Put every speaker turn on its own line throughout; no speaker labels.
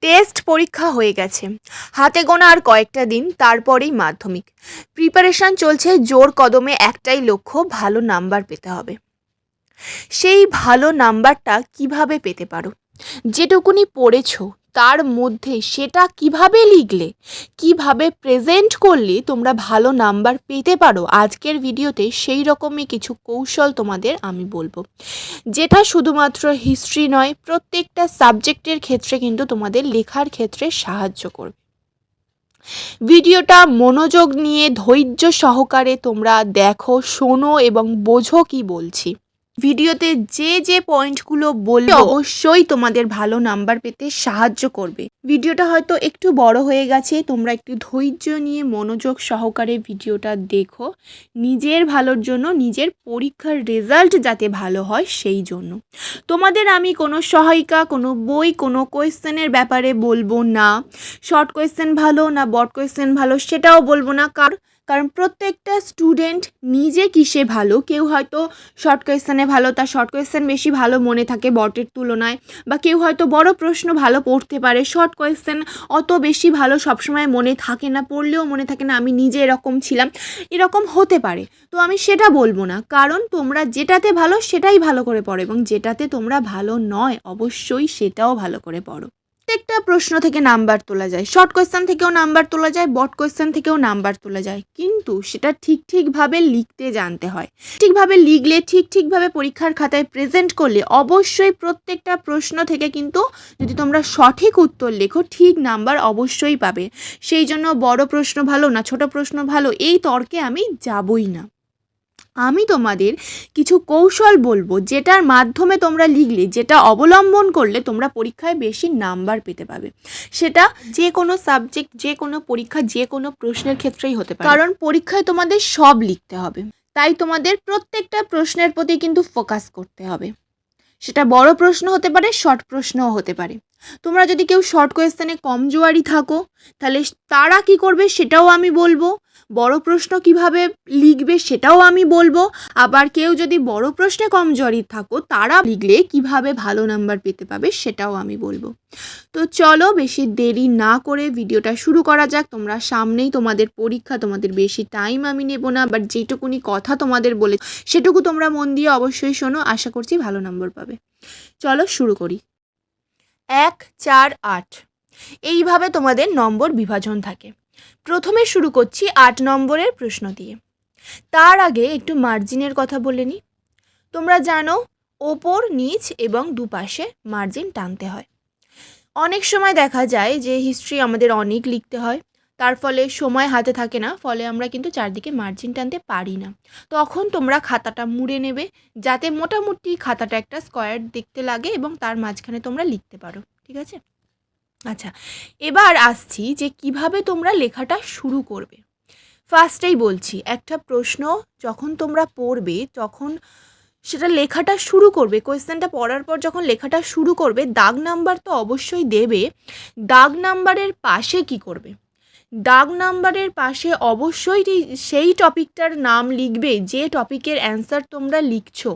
Test পরীক্ষা হয়ে গেছে। হাতে গোনা আর কয়েকটা দিন, তারপরেই মাধ্যমিক। প্রিপারেশন চলছে জোর কদমে, একটাই লক্ষ্য, ভালো নাম্বার পেতে হবে। সেই ভালো নাম্বারটা কীভাবে পেতে পারো? যেটুকুনি পড়েছো তার মধ্যে সেটা কীভাবে লিখলে? কীভাবে প্রেজেন্ট করলে তোমরা ভালো নাম্বার পেতে পারো? আজকের ভিডিওতে সেই রকমই কিছু কৌশল তোমাদের আমি বলব। যেটা শুধুমাত্র হিস্ট্রি নয়, প্রত্যেকটা সাবজেক্টের ক্ষেত্রে কিন্তু তোমাদের লেখার ক্ষেত্রে সাহায্য করবে। ভিডিওটা মনোযোগ নিয়ে ধৈর্য সহকারে তোমরা দেখো, শোনো এবং বোঝো কি বলছি। ভিডিওতে যে যে পয়েন্টগুলো বলব, অবশ্যই তোমাদের ভালো নাম্বার পেতে সাহায্য করবে। ভিডিওটা হয়তো একটু বড় হয়ে গেছে, তোমরা একটু ধৈর্য নিয়ে মনোযোগ সহকারে ভিডিওটা দেখো। নিজের ভালোর জন্য, নিজের পরীক্ষার রেজাল্ট যাতে ভালো হয়, সেই জন্য। তোমাদের আমি কোনো সহায়িকা, কোনো বই, কোনো কোয়েশ্চেনের ব্যাপারে বলব না। শর্ট কোয়েশ্চেন ভালো না বড় কোয়েশ্চেন ভালো, সেটাও বলব না। কার কারণ প্রত্যেকটা স্টুডেন্ট নিজে কিসে ভালো? কেউ হয়তো শর্ট কোয়েশ্চেনে ভালো, তার শর্ট কোয়েশ্চেন বেশি ভালো মনে থাকে বটের তুলনায়, বা কেউ হয়তো বড় প্রশ্ন ভালো পড়তে পারে শর্ট কোয়েশ্চেন অত বেশি ভালো সবসময় মনে থাকে না, পড়লেও মনে থাকে না, আমি নিজে এরকম ছিলাম। এরকম হতে পারে। তো আমি সেটা বলব না। কারণ তোমরা যেটাতে ভালো সেটাই ভালো করে পড়ো, এবং যেটাতে তোমরা ভালো নয়, অবশ্যই সেটাও ভালো করে পড়ো। প্রত্যেকটা প্রশ্ন থেকে নাম্বার তোলা যায়। শর্ট কোয়েশ্চেন থেকেও নাম্বার তোলা যায়, বট কোয়েশ্চেন থেকেও নাম্বার তোলা যায়। কিন্তু সেটা ঠিক ঠিকভাবে লিখতে জানতে হয়। ঠিকভাবে লিখলে, ঠিক ঠিকভাবে পরীক্ষার খাতায় প্রেজেন্ট করলে অবশ্যই প্রত্যেকটা প্রশ্ন থেকে কিন্তু যদি তোমরা সঠিক উত্তর লেখো, ঠিক নাম্বার অবশ্যই পাবে। সেই জন্য বড় প্রশ্ন ভালো না ছোট প্রশ্ন ভালো, এই তর্কে আমি যাবই না। আমি তোমাদের কিছু কৌশল বলব যেটার মাধ্যমে তোমরা লিখলে, যেটা অবলম্বন করলে তোমরা পরীক্ষায় বেশি নাম্বার পেতে পাবে। সেটা যে কোনো সাবজেক্ট যে কোনো পরীক্ষা, যে কোনো প্রশ্নের ক্ষেত্রেই হতে পারে। কারণ পরীক্ষায় তোমাদের সব লিখতে হবে। তাই তোমাদের প্রত্যেকটা প্রশ্নের প্রতি কিন্তু ফোকাস করতে হবে। সেটা বড় প্রশ্ন হতে পারে শর্ট প্রশ্নও হতে পারে। তোমরা যদি কেউ শর্ট কোয়েশ্চেনে কমজোয়ারি থাকো, তাহলে তারা কি করবে সেটাও আমি বলব। বড় প্রশ্ন কীভাবে লিখবে সেটাও আমি বলব। আবার কেউ যদি বড় প্রশ্নে কমজোরি থাকো, তারা লিখলে কীভাবে ভালো নাম্বার পেতে পাবে সেটাও আমি বলব। তো চলো বেশি দেরি না করে ভিডিওটা শুরু করা যাক। তোমরা সামনেই তোমাদের পরীক্ষা, তোমাদের বেশি টাইম আমি নেব না বাট যেটুকুনি কথা তোমাদের বলে, সেটুকু তোমরা মন দিয়ে অবশ্যই শোনো। আশা করছি ভালো নম্বর পাবে। চলো শুরু করি। এক চার আট। এইভাবে তোমাদের নম্বর বিভাজন থাকে। প্রথমে শুরু করছি আট নম্বরের প্রশ্ন দিয়ে। তার আগে একটু মার্জিনের কথা বলে নিই তোমরা জানো, ওপর, নিচ এবং দুপাশে মার্জিন টানতে হয়। অনেক সময় দেখা যায় যে হিস্ট্রি আমাদের অনেক লিখতে হয়। তার ফলে সময় হাতে থাকে না, ফলে আমরা কিন্তু চারদিকে মার্জিন টানতে পারি না। তখন তোমরা খাতাটা মুড়ে নেবে, যাতে মোটামুটি খাতাটা একটা স্কোয়ার দেখতে লাগে এবং তার মাঝখানে তোমরা লিখতে পারো, ঠিক আছে? আচ্ছা এবার আসছি যে কীভাবে তোমরা লেখাটা শুরু করবে। ফার্স্টেই বলছি, একটা প্রশ্ন যখন তোমরা পড়বে তখন সেটা লেখাটা শুরু করবে কোয়েশ্চেনটা পড়ার পর যখন লেখাটা শুরু করবে, দাগ নাম্বার তো অবশ্যই দেবে, দাগ নাম্বারের পাশে কি করবে? দাগ নাম্বারের পাশে অবশ্যই সেই টপিকটার নাম লিখবে, যে টপিকের অ্যান্সার তোমরা লিখছো।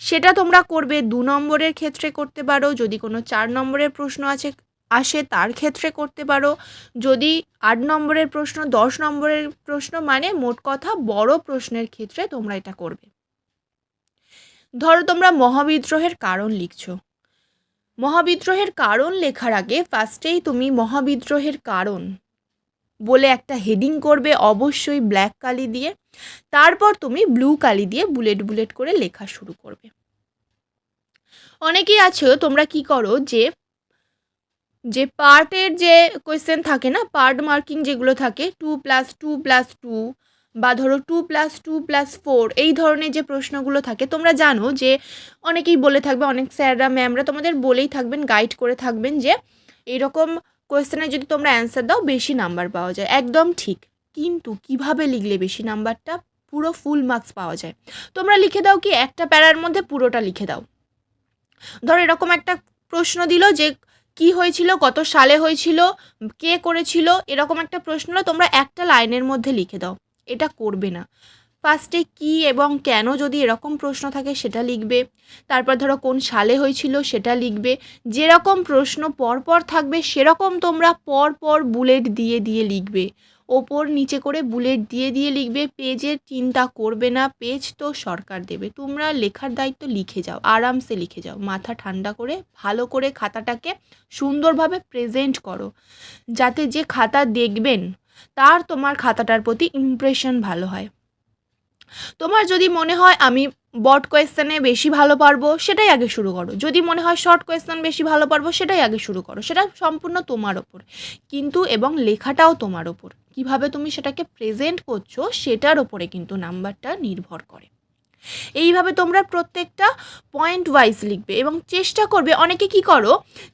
সেটা তোমরা করবে, দু নম্বরের ক্ষেত্রে করতে পারো, যদি কোনো চার নম্বরের প্রশ্ন আছে, আসে তার ক্ষেত্রে করতে পারো। যদি আট নম্বরের প্রশ্ন, দশ নম্বরের প্রশ্ন মানে মোট কথা বড় প্রশ্নের ক্ষেত্রে তোমরা এটা করবে। ধরো তোমরা মহাবিদ্রোহের কারণ লিখছো। মহাবিদ্রোহের কারণ লেখার আগে ফার্স্টেই তুমি মহাবিদ্রোহের কারণ বলে একটা হেডিং করবে অবশ্যই ব্ল্যাক কালি দিয়ে। তারপর তুমি ব্লু কালি দিয়ে বুলেট বুলেট করে লেখা শুরু করবে। অনেকেই আছো, তোমরা কি করো যে যে পার্টের যে কোয়েশ্চেন থাকে না, পার্ট মার্কিং যেগুলো থাকে two plus two plus two বা ধরো two plus two plus four এই ধরনের যে প্রশ্নগুলো থাকে, তোমরা জানো যে অনেকেই বলে থাকবে, অনেক স্যাররা ম্যামরা তোমাদের বলেই থাকবেন গাইড করে থাকবেন যে, এরকম কোয়েশ্চেনে যদি তোমরা অ্যান্সার দাও, বেশি নাম্বার পাওয়া যায়। একদম ঠিক। কিন্তু কীভাবে লিখলে বেশি নাম্বারটা পুরো ফুল মার্কস পাওয়া যায়। তোমরা লিখে দাও কি? একটা প্যারার মধ্যে পুরোটা লিখে দাও। ধরো এরকম একটা প্রশ্ন দিল যে, কি হয়েছিল? কত সালে হয়েছিল? কে করেছিল? এরকম একটা প্রশ্ন তোমরা একটা লাইনের মধ্যে লিখে দাও। এটা করবে না। ফার্স্টে কী এবং কেন যদি এরকম প্রশ্ন থাকে সেটা লিখবে। তারপর ধরো কোন সালে হয়েছিল সেটা লিখবে। যেরকম প্রশ্ন পরপর থাকবে সেরকম তোমরা পরপর বুলেট দিয়ে দিয়ে লিখবে। ওপর নিচে করে বুলেট দিয়ে দিয়ে লিখবে, পেজের চিন্তা করবে না, পেজ তো সরকার দেবে। তোমরা লেখার দায়িত্ব লিখে যাও, আরামসে লিখে যাও। মাথা ঠান্ডা করে, ভালো করে খাতাটাকে সুন্দরভাবে প্রেজেন্ট করো। যাতে যে খাতা দেখবেন, তার তোমার খাতাটার প্রতি ইমপ্রেশন ভালো হয়। তোমার যদি মনে হয় আমি বট কোয়েশ্চেনে বেশি ভালো পারব, সেটাই আগে শুরু করো। যদি মনে হয় শর্ট কোয়েশ্চেন বেশি ভালো পারব, সেটাই আগে শুরু করো। সেটা সম্পূর্ণ তোমার ওপর। কিন্তু এবং লেখাটাও তোমার ওপর। কীভাবে তুমি সেটাকে প্রেজেন্ট করছ, সেটার ওপরে কিন্তু নাম্বারটা নির্ভর করে। এইভাবে তোমরা প্রত্যেকটা পয়েন্ট ওয়াইজ লিখবে এবং চেষ্টা করবে, অনেকে কি করো,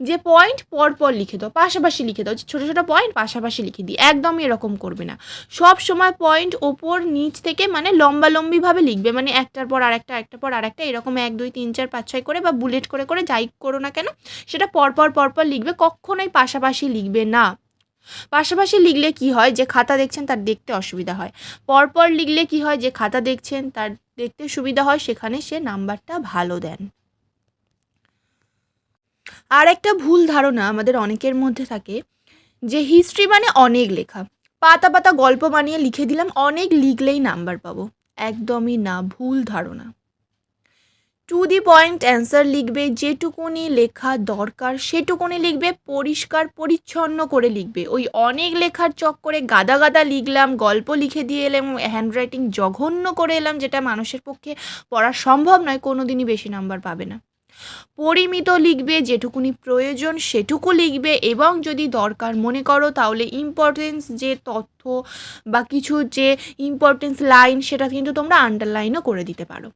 যে পয়েন্ট পর পর লিখে দাও, পাশাপাশি লিখে দাও ছোটো ছোটো পয়েন্ট পাশাপাশি লিখে দিই, একদমই এরকম করবে না। সব সময় পয়েন্ট ওপর নিচ থেকে মানে লম্বালম্বিভাবে লিখবে মানে একটার পর আরেকটা, একটার পর আরেকটা, এরকম এক, দুই, তিন, চার, পাঁচ, ছয় করে বা বুলেট করে করে যাই করো না কেন, সেটা পরপর পরপর লিখবে, কখনোই পাশাপাশি লিখবে না। পাশাপাশি লিখলে কি হয়, যে খাতা দেখছেন তার দেখতে অসুবিধা হয়। পরপর লিখলে কি হয়, যে খাতা দেখছেন তার দেখতে সুবিধা হয়, সেখানে সে নাম্বারটা ভালো দেন। আর একটা ভুল ধারণা আমাদের অনেকের মধ্যে থাকে, যে হিস্ট্রি মানে অনেক লেখা। পাতা পাতা গল্প বানিয়ে লিখে দিলাম, অনেক লিখলেই নাম্বার পাবো। একদমই না, ভুল ধারণা। টু দি পয়েন্ট অ্যান্সার লিখবে, যেটুকুনি লেখা দরকার সেটুকুনি লিখবে, পরিষ্কার, পরিচ্ছন্ন করে লিখবে। ওই অনেক লেখার চক্করে গাদা গাদা লিখলাম, গল্প লিখে দিয়ে এলাম হ্যান্ডরাইটিং জঘন্য করে এলাম, যেটা মানুষের পক্ষে পড়া সম্ভব নয় কোনো দিনই বেশি নাম্বার পাবে না। পরিমিত লিখবে, যেটুকুনি প্রয়োজন সেটুকু লিখবে, এবং যদি দরকার মনে করো, তাহলে ইম্পর্টেন্স যে তথ্য বা কিছু যে ইম্পর্টেন্স লাইন সেটা কিন্তু তোমরা আন্ডারলাইনও করে দিতে পারো।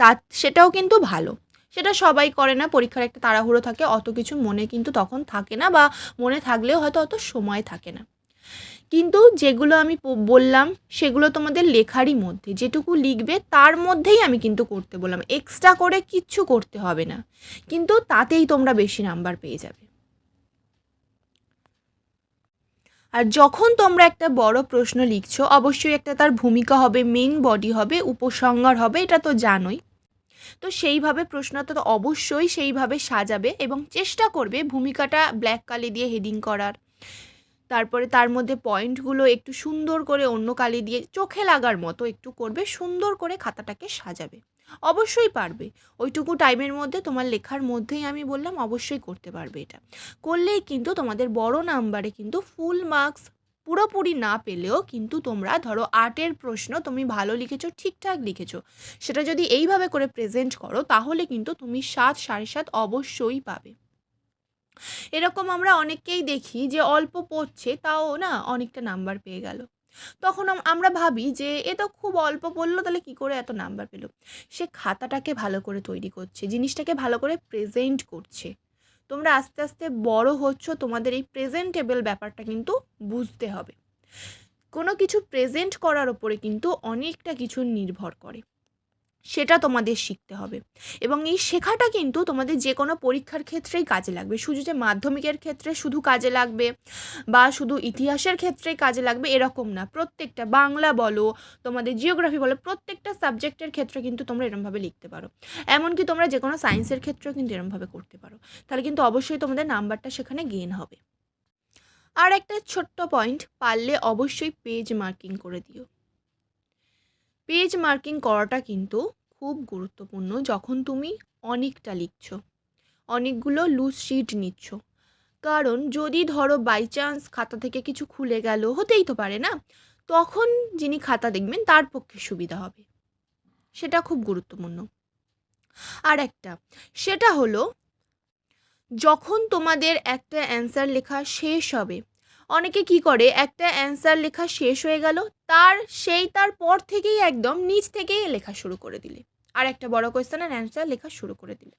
তা সেটাও কিন্তু ভালো। সেটা সবাই করে না, পরীক্ষার একটা তাড়াহুড়ো থাকে, অত কিছু মনে কিন্তু তখন থাকে না বা মনে থাকলেও হয়তো অত সময় থাকে না। কিন্তু যেগুলো আমি বললাম, সেগুলো তোমাদের লেখারই মধ্যে, যেটুকু লিখবে তার মধ্যেই আমি কিন্তু করতে বললাম। এক্সট্রা করে কিচ্ছু করতে হবে না, কিন্তু তাতেই তোমরা বেশি নাম্বার পেয়ে যাবে। আর যখন তোমরা একটা বড় প্রশ্ন লিখছো, অবশ্যই একটা তার ভূমিকা হবে মেন বডি হবে, উপসংহার হবে, এটা তো জানোই। তো সেইভাবে প্রশ্নটা তো অবশ্যই সেইভাবে সাজাবে এবং চেষ্টা করবে ভূমিকাটা ব্ল্যাক কালি দিয়ে হেডিং করার। তারপরে তার মধ্যে পয়েন্টগুলো একটু সুন্দর করে অন্য কালি দিয়ে চোখে লাগার মতো একটু করবে, সুন্দর করে খাতাটাকে সাজাবে। অবশ্যই পারবে। ওইটুকু টাইমের মধ্যে তোমার লেখার মধ্যেই আমি বললাম, অবশ্যই করতে পারবে এটা। করলেই কিন্তু তোমাদের বড় নাম্বারে কিন্তু ফুল মার্কস পুরোপুরি না পেলেও কিন্তু তোমরা, ধরো, আর্টের প্রশ্ন তুমি ভালো লিখেছো, ঠিকঠাক লিখেছো, সেটা যদি এইভাবে করে প্রেজেন্ট করো, তাহলে কিন্তু তুমি সাত, সাড়ে সাত অবশ্যই পাবে। এরকম আমরা অনেককেই দেখি যে অল্প পড়ছে, তাও না অনেকটা নাম্বার পেয়ে গেল। তখন আমরা ভাবি যে এ তো খুব অল্প পড়ল, তাহলে কি করে এত নাম্বার পেল? সে খাতাটাকে ভালো করে তৈরি করছে, জিনিসটাকে ভালো করে প্রেজেন্ট করছে। তোমরা আস্তে আস্তে বড় হচ্ছ, তোমাদের এই প্রেজেন্টেবল ব্যাপারটা কিন্তু বুঝতে হবে। কোনো কিছু প্রেজেন্ট করার ওপরে কিন্তু অনেকটা কিছু নির্ভর করে। সেটা তোমাদের শিখতে হবে। এবং এই শেখাটা কিন্তু তোমাদের যে কোনো পরীক্ষার ক্ষেত্রেই কাজে লাগবে। শুধু যে মাধ্যমিকের ক্ষেত্রে শুধু কাজে লাগবে বা শুধু ইতিহাসের ক্ষেত্রেই কাজে লাগবে এরকম না। প্রত্যেকটা বাংলা বলো, তোমাদের জিওগ্রাফি বলো, প্রত্যেকটা সাবজেক্টের ক্ষেত্রে কিন্তু তোমরা এরমভাবে লিখতে পারো। এমনকি তোমরা যে কোনো সায়েন্সের ক্ষেত্রেও কিন্তু এরমভাবে করতে পারো। তাহলে কিন্তু অবশ্যই তোমাদের নাম্বারটা সেখানে গেন হবে। আর একটা ছোট্ট পয়েন্ট পারলে অবশ্যই পেজ মার্কিং করে দিও। পেজ মার্কিং করাটা কিন্তু খুব গুরুত্বপূর্ণ যখন তুমি অনেকটা লিখছো। অনেকগুলো লুজ শিট নিচ্ছ। কারণ যদি ধরো বাই চান্স খাতা থেকে কিছু খুলে গেল, হতেই তো পারে না? তখন যিনি খাতা দেখবেন তার পক্ষে সুবিধা হবে। সেটা খুব গুরুত্বপূর্ণ। আর একটা, সেটা হলো যখন তোমাদের একটা অ্যান্সার লেখা শেষ হবে, অনেকে কি করে? একটা অ্যান্সার লেখা শেষ হয়ে গেল, তার সেই তার পর থেকেই একদম নিচ থেকেই লেখা শুরু করে দিলে। আর একটা বড় কোয়েশ্চেনের অ্যান্সার লেখা শুরু করে দিলে।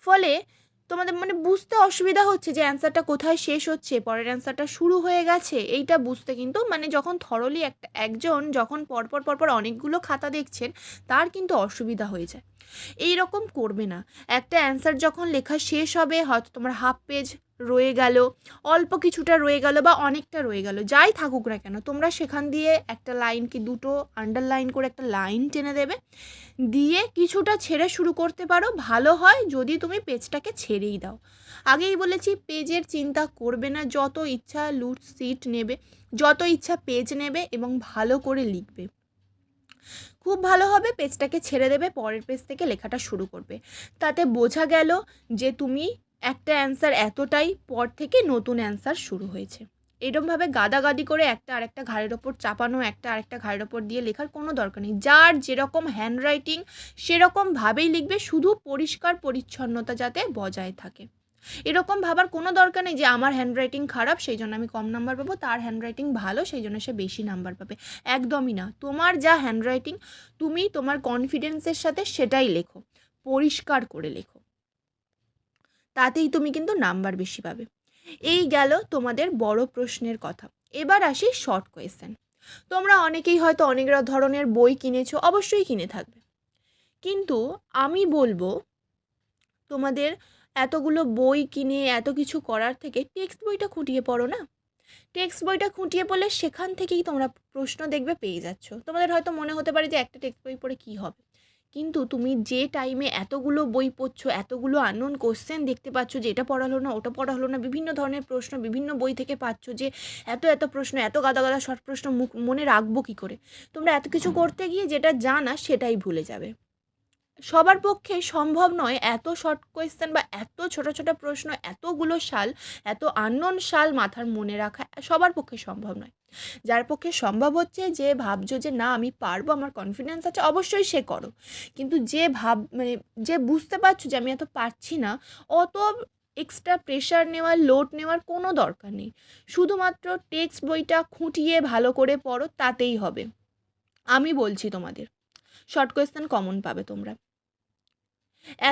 ফলে তোমাদের মানে বুঝতে অসুবিধা হচ্ছে যে অ্যান্সারটা কোথায় শেষ হচ্ছে, পরের অ্যান্সারটা শুরু হয়ে গেছে, এইটা বুঝতে কিন্তু মানে যখন থরলি একটা, একজন যখন পরপর পরপর অনেকগুলো খাতা দেখছেন, তার কিন্তু অসুবিধা হয়ে যায়। এই রকম করবে না। একটা অ্যান্সার যখন লেখা শেষ হবে, হয়তো তোমার হাফ পেজ রয়ে গেল, অল্প কিছুটা রয়ে গেল বা অনেকটা রয়ে গেল, যাই থাকুক না কেন, তোমরা সেখান দিয়ে একটা লাইন কি দুটো আন্ডারলাইন করে একটা লাইন টেনে দেবে, দিয়ে কিছুটা ছেড়ে শুরু করতে পারো, ভালো হয় যদি তুমি পেজটাকে ছেড়েই দাও। আগেই বলেছি পেজের চিন্তা করবে না, যত ইচ্ছা লুট সিট নেবে, যত ইচ্ছা পেজ নেবে এবং ভালো করে লিখবে। খুব ভালো হবে পেজটাকে ছেড়ে দেবে, পরের পেজ থেকে লেখাটা শুরু করবে। তাতে বোঝা গেল যে তুমি একটা অ্যান্সার এতটাই পর থেকে নতুন অ্যান্সার শুরু হয়েছে। এরমভাবে গাদাগাদি করে একটা আরেকটা ঘাড়ের ওপর চাপানো, একটা আরেকটা ঘাড়ের ওপর দিয়ে লেখার কোনো দরকার নেই। যার যেরকম হ্যান্ডরাইটিং সেরকমভাবেই লিখবে, শুধু পরিষ্কার পরিচ্ছন্নতা যাতে বজায় থাকে। এরকম ভাবার কোনো দরকার নেই যে, আমার হ্যান্ডরাইটিং খারাপ সেই জন্য আমি কম নাম্বার পাবো। তার হ্যান্ডরাইটিং ভালো সেই জন্য সে বেশি নাম্বার পাবে। একদমই না। তোমার যা হ্যান্ডরাইটিং তুমি তোমার কনফিডেন্সের সাথে সেটাই লেখো। পরিষ্কার করে লেখো। তাতেই তুমি কিন্তু নাম্বার বেশি পাবে। এই গেল তোমাদের বড় প্রশ্নের কথা। এবার আসি শর্ট কোয়েশ্চেন তোমরা অনেকেই হয়তো অনেক ধরনের বই কিনেছো, অবশ্যই কিনে থাকবে। কিন্তু আমি বলব, তোমাদের এতগুলো বই কিনে এত কিছু করার থেকে টেক্সট বইটা খুঁটিয়ে পড়ো না। টেক্সট বইটা খুঁটিয়ে পড়লে সেখান থেকেই তোমরা প্রশ্ন দেখবে, পেয়ে যাচ্ছ। তোমাদের হয়তো মনে হতে পারে যে একটা টেক্সট বই পড়ে কী হবে? কিন্তু তুমি যে টাইমে এতগুলো বই পড়ছো এতগুলো আননোন কোশ্চেন দেখতে পাচ্ছ যে এটা পড়া হলো না ওটা পড়া হলো না বিভিন্ন ধরনের প্রশ্ন বিভিন্ন বই থেকে পাচ্ছ যে এত এত প্রশ্ন এত গাদা গাদা শর্ট প্রশ্ন মুখ মনে রাখব কী করে? তোমরা এত কিছু করতে গিয়ে যেটা জানা সেটাই ভুলে যাবে। সবার পক্ষে সম্ভব নয় এত শর্ট কোয়েশ্চেন বা এত ছোট ছোট প্রশ্ন, এতগুলো সাল, এত আননোন সাল মাথার মনে রাখা সবার পক্ষে সম্ভব নয়। যার পক্ষে সম্ভব হচ্ছে যে ভাবছ যে না, আমি পারব, আমার কনফিডেন্স আছে, অবশ্যই সে করো। কিন্তু যে ভাব মানে যে বুঝতে পারছ যে আমি এত পারছি না, অত এক্সট্রা প্রেশার নেওয়ার লোড নেওয়ার কোনো দরকার নেই। শুধুমাত্র টেক্সট বইটা খুঁটিয়ে ভালো করে পড়ো, তাতেই হবে। আমি বলছি তোমাদের। শর্ট কোয়েশ্চেন কমন পাবে তোমরা।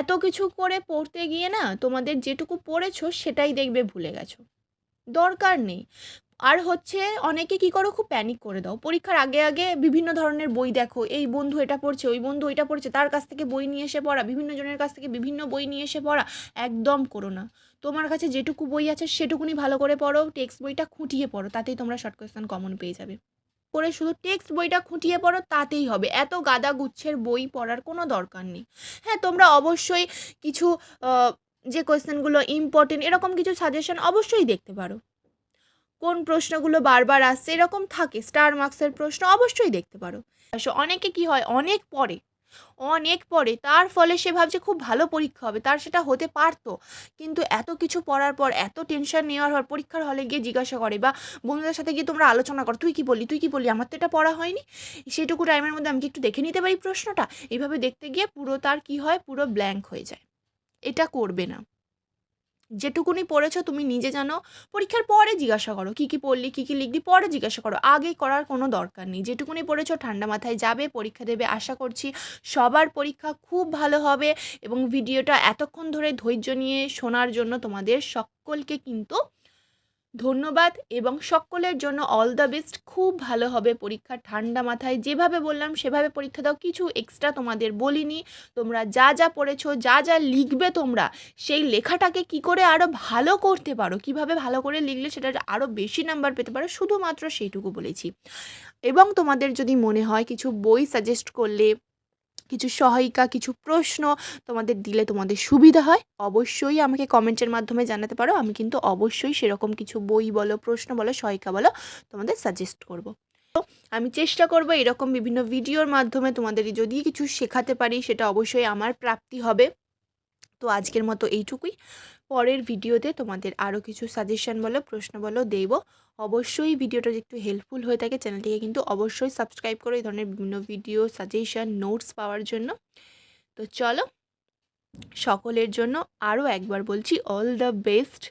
এত কিছু করে পড়তে গিয়ে না তোমাদের যেটুকু পড়েছো সেটাই দেখবে ভুলে গেছো। দরকার নেই। আর হচ্ছে অনেকে কি করো খুব প্যানিক করে দাও। পরীক্ষার আগে আগে বিভিন্ন ধরনের বই দেখো, এই বন্ধু এটা পড়ছে, ওই বন্ধু ওইটা পড়ছে, তার কাছ থেকে বই নিয়ে এসে পড়া, বিভিন্ন জনের কাছ থেকে বিভিন্ন বই নিয়ে এসে পড়া, একদম করো না। তোমার কাছে যেটুকু বই আছে সেটুকুনি ভালো করে পড়ো টেক্সট বইটা খুঁটিয়ে পড়ো, তাতেই তোমরা শর্ট কোয়েশ্চেন কমন পেয়ে যাবে। করে শুধু টেক্সট বইটা খুঁটিয়ে পড়ো, তাতেই হবে। এত গাদা গুচ্ছের বই পড়ার কোনো দরকার নেই। হ্যাঁ তোমরা অবশ্যই কিছু যে কোয়েশ্চেনগুলো ইম্পর্টেন্ট এরকম কিছু সাজেশন অবশ্যই দেখতে পারো। কোন প্রশ্নগুলো বারবার আসছে, এরকম থাকে। স্টার মার্কসের প্রশ্ন অবশ্যই দেখতে পারো। অনেকে কি হয়, অনেক পরে অনেক পরে, তার ফলে সে ভাবছে খুব ভালো পরীক্ষা হবে, তার সেটা হতে পারতো। কিন্তু এত কিছু পড়ার পর, এত টেনশন নেওয়ার পর, পরীক্ষার হলে গিয়ে জিজ্ঞাসা করে বা বন্ধুদের সাথে গিয়ে তোমরা আলোচনা করো, তুই কি বললি, তুই কি বলি আমার তো এটা পড়া হয়নি। সেটুকু টাইমের মধ্যে আমি কি একটু দেখে নিতে পারি প্রশ্নটা? এইভাবে দেখতে গিয়ে পুরো তার কি হয়, পুরো ব্ল্যাঙ্ক হয়ে যায়। এটা করবে না। যেটুকুনি পড়েছো তুমি নিজে জানো। পরীক্ষার পরে জিজ্ঞাসা করো, কী কী পড়লি, কী কী লিখলি, পরে জিজ্ঞাসা করো। আগে করার কোনো দরকার নেই। যেটুকুনি পড়েছো ঠান্ডা মাথায় যাবে, পরীক্ষা দেবে, আশা করছি সবার পরীক্ষা খুব ভালো হবে এবং ভিডিওটা এতক্ষণ ধরে ধৈর্য নিয়ে শোনার জন্য তোমাদের সকলকে কিন্তু ধন্যবাদ এবং সকলের জন্য অল দ্য বেস্ট খুব ভালো হবে পরীক্ষা, ঠান্ডা মাথায় যেভাবে বললাম, সেভাবে পরীক্ষা দাও। কিছু এক্সট্রা তোমাদের বলিনি। তোমরা যা যা পড়েছো, যা যা লিখবে তোমরা, সেই লেখাটাকে কি করে আরও ভালো করতে পারো? কীভাবে ভালো করে লিখলে সেটা আরও বেশি নাম্বার পেতে পারো? শুধুমাত্র সেইটুকু বলেছি। এবং তোমাদের যদি মনে হয় কিছু বই সাজেস্ট করলে কিছু সহায়িকা, কিছু প্রশ্ন তোমাদের দিলে তোমাদের সুবিধা হয়, অবশ্যই আমাকে কমেন্টের মাধ্যমে জানাতে পারো। আমি কিন্তু অবশ্যই সেরকম কিছু বই বলো, প্রশ্ন বলো, সহায়িকা বলো তোমাদের সাজেস্ট করব। আমি চেষ্টা করব এরকম বিভিন্ন ভিডিওর মাধ্যমে তোমাদের যদি কিছু শেখাতে পারি, সেটা অবশ্যই আমার প্রাপ্তি হবে। তো আজকের মতো এইটুকুই। পরের ভিডিওতে তোমাদের আরও কিছু সাজেশান বলো, প্রশ্ন বলো, দেব। অবশ্যই ভিডিওটা একটু হেল্পফুল হয়ে থাকে, চ্যানেলটিকে কিন্তু অবশ্যই সাবস্ক্রাইব করো এই ধরনের বিভিন্ন ভিডিও সাজেশান নোটস পাওয়ার জন্য। তো চলো, সকলের জন্য আরও একবার বলছি অল দ্য বেস্ট